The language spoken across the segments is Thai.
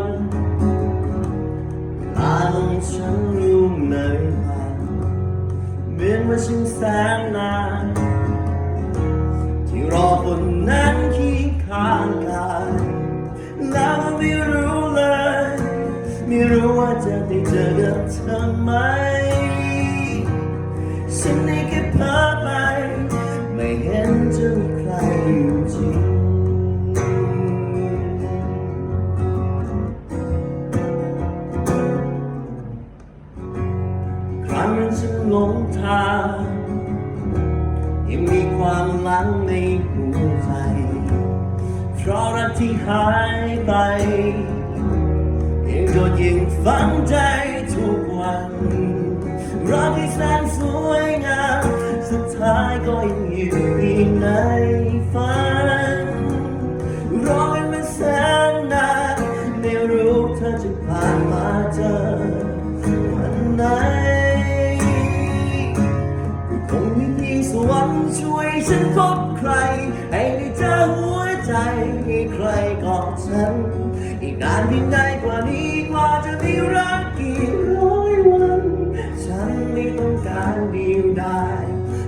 วันตาของฉันลุ่มเลยผ่านเหมือนว่าฉันแสนนานที่รอคนนั้นขี่ข้างกายแล้วไม่รู้เลย ไม่รู้ว่าจะได้เจอกับเธอไหม หลงทางยังมีความหลังในหัวใจเพราะรักที่หายไปยังโดนยิงฝังใจทุกวันรักที่แสนสวยงามสุดท้ายก็ยังอยู่ที่ไหน ช่วยฉันพบใคร ให้ได้เจอหัวใจให้ใครกอดฉัน อีกนานเพียงใดกว่านี้กว่าจะมีรักกี่ร้อยวัน ฉันไม่ต้องการเดียวดาย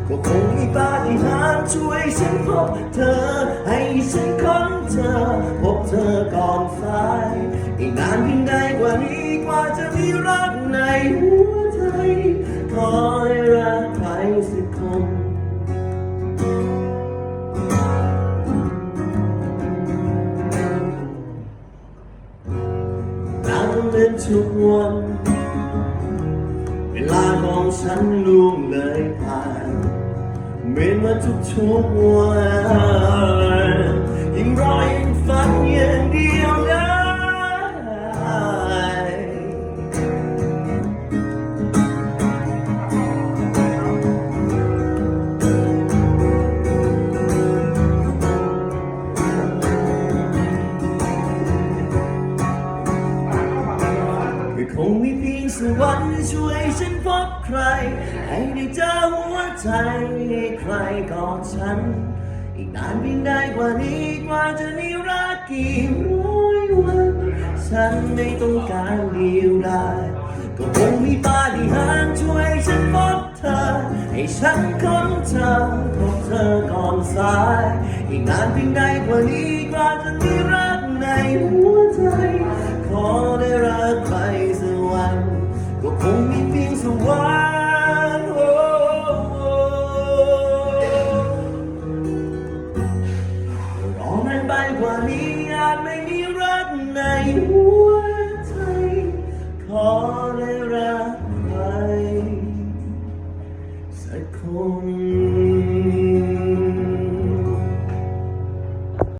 ก็คงมีปาฏิหาริย์ช่วยฉันพบเธอ ให้ฉันค้นเธอ พบเธอก่อนสาย อีกนานเพียงใดกว่านี้ ทุกวัน เวลาของฉันล่วงเลยผ่านเหมือนว่าทุกทุกวันยิ่งรอยิ่งฝันอย่างเดียว ได้ก็คงมีเพียงสวรรค์ช่วยฉันพบใคร ให้ได้เจอหัวใจให้ใครกอดฉัน อีกนานเพียงใดกว่านี้กว่าจะมีรักกี่ร้อยวัน ฉันไม่ต้องการเดียวดายก็คงมีปาฏิหาริย์ช่วยฉันพบเธอ ให้ฉันค้นเธอพบเธอก่อนสาย อีกนานเพียงใดกว่านี้กว่าจะมีรักในหัวใจขอ รรค์รันว่านี้อาจไม่มีรักในหัวใจ ขอเล่รัก